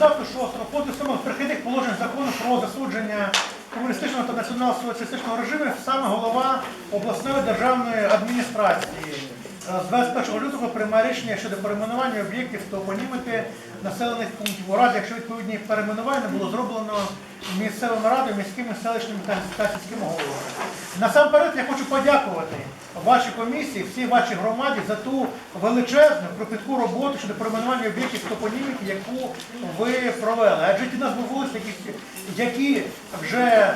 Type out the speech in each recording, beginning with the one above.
абзацу 6 проти самих прихідних положень закону про засудження комуністичного та націонал-соціалістичного режиму саме голова обласної державної адміністрації з 21 лютого приймає рішення щодо перейменування об'єктів топонімики населених пунктів. У разі, якщо відповідні перейменування було зроблено місцевими радами, міськими, селищними та та сільськими головами. Насамперед я хочу подякувати вашій комісії, всій вашій громаді за ту величезну кропітку роботу щодо перейменування об'єктів топоніміки, яку ви провели. Адже ті назви вулиць, які вже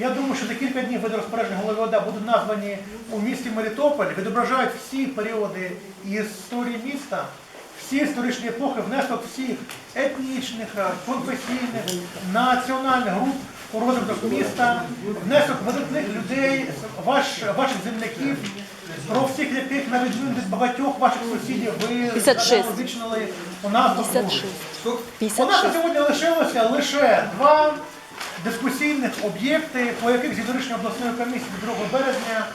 я думаю, що за кілька днів види розпорядження голови ОДА будуть названі у місті Мелітополь, відображають всі періоди історії міста, всі історичні епохи, внесок всіх етнічних, конфесійних, національних груп у розвиток міста, внесок видатних людей, ваш, ваших земляків, про всіх яких, на відміну від багатьох ваших сусідів, ви 56. вічнили у нас. 56. У нас на сьогодні лишилося лише два дискусійних об'єкти, по яких з рішення обласної комісії 2 березня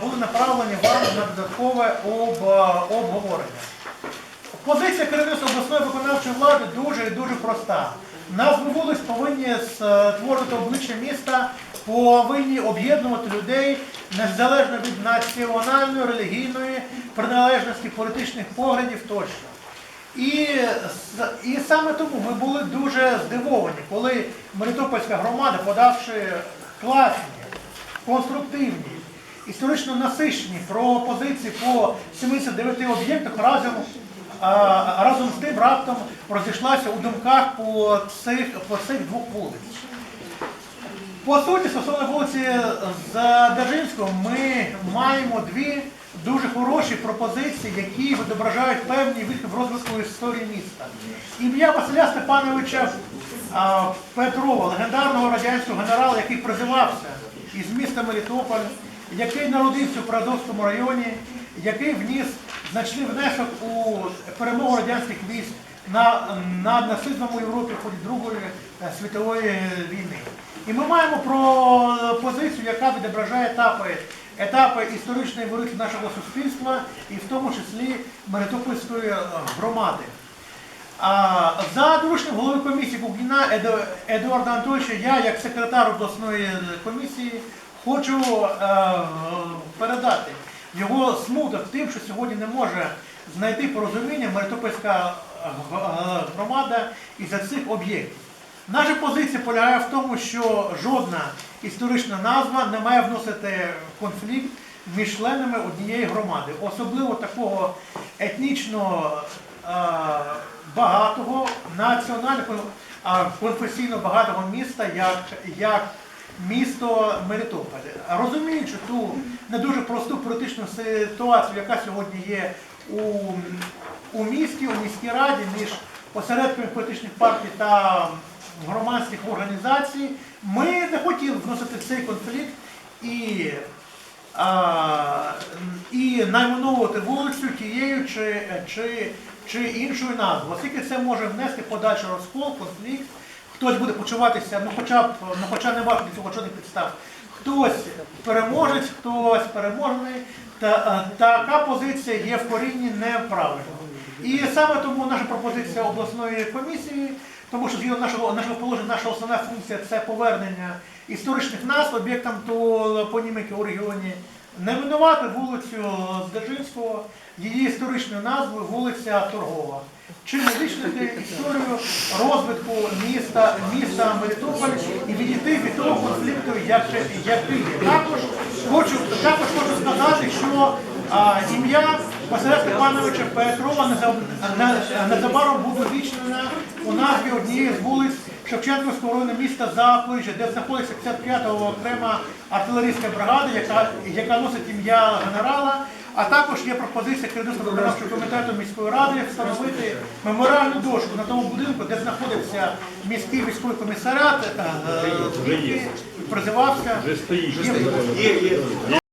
були направлені вам на додаткове об, обговорення. Позиція керівництва обласної виконавчої влади дуже і дуже проста. Назви вулиць повинні створити обличчя міста, повинні об'єднувати людей незалежно від національної, релігійної приналежності, політичних поглядів тощо. І, і саме тому ми були дуже здивовані, коли Мелітопольська громада, подавши класні, конструктивні, історично насичені пропозиції по 79 об'єктах разом, разом з тим раптом розійшлася у думках по цих, по цих двох вулиць. По суті, стосовно вулиці Задержинського, ми маємо дві дуже хороші пропозиції, які відображають певні вихід в розвитку історії міста. Ім'я Василя Степановича а, Петрова, легендарного радянського генерала, який призивався із міста Мелітополь, який народився в Продовському районі, який вніс значний внесок у перемогу радянських військ на, над нацизмом у Європі в ході Другої е, світової війни. І ми маємо про позицію, яка відображає етапи, етапи історичної еволюції нашого суспільства і в тому числі Мелітопольської е, громади. А, За дорученням голови комісії Кугіна Едуарда Анатольовича, я як секретар обласної комісії хочу е, передати його смуток тим, що сьогодні не може знайти порозуміння Мелітопольська е, громада із цих об'єктів. Наша позиція полягає в тому, що жодна історична назва не має вносити конфлікт між членами однієї громади, особливо такого етнічно е, багатого, національно конфесійно багатого міста, як, як місто Мелітополь. Розуміючи ту не дуже просту політичну ситуацію, яка сьогодні є у, у місті, у міській раді між осередками політичних партій та громадських організацій, ми не хотіли вносити цей конфлікт і, а, і найменовувати вулицю тією чи, чи, чи іншою назвою, оскільки це може внести подальший розкол, конфлікт, хтось буде почуватися, ну хоча б, ну хоча не варто цього жодних підстав, хтось переможець, хтось переможений, та, е, така позиція є в корінні неправильно. І саме тому наша пропозиція обласної комісії, тому що згідно нашого нашого положення, наша основна функція це повернення історичних назв об'єктам топоніміки у регіоні, не винувати вулицю Здержинського, її історичною назвою вулиця Торгова. Чим визначити історію розвитку міста, міста Мелітополь і відійти від того конфлікту, як- є. Також хочу, також хочу сказати, що ім'я Василя Степановича Петрова незабаром буде вічнена у назві однієї з вулиць Шевченківського району міста Запоріжжя, де знаходиться 55-та окрема артилерійська бригада, яка, яка носить ім'я генерала. А також є пропозиція керівництва виконавчого комітету міської ради встановити меморіальну дошку на тому будинку, де знаходився міський військовий комісаріат, е, е, призивався.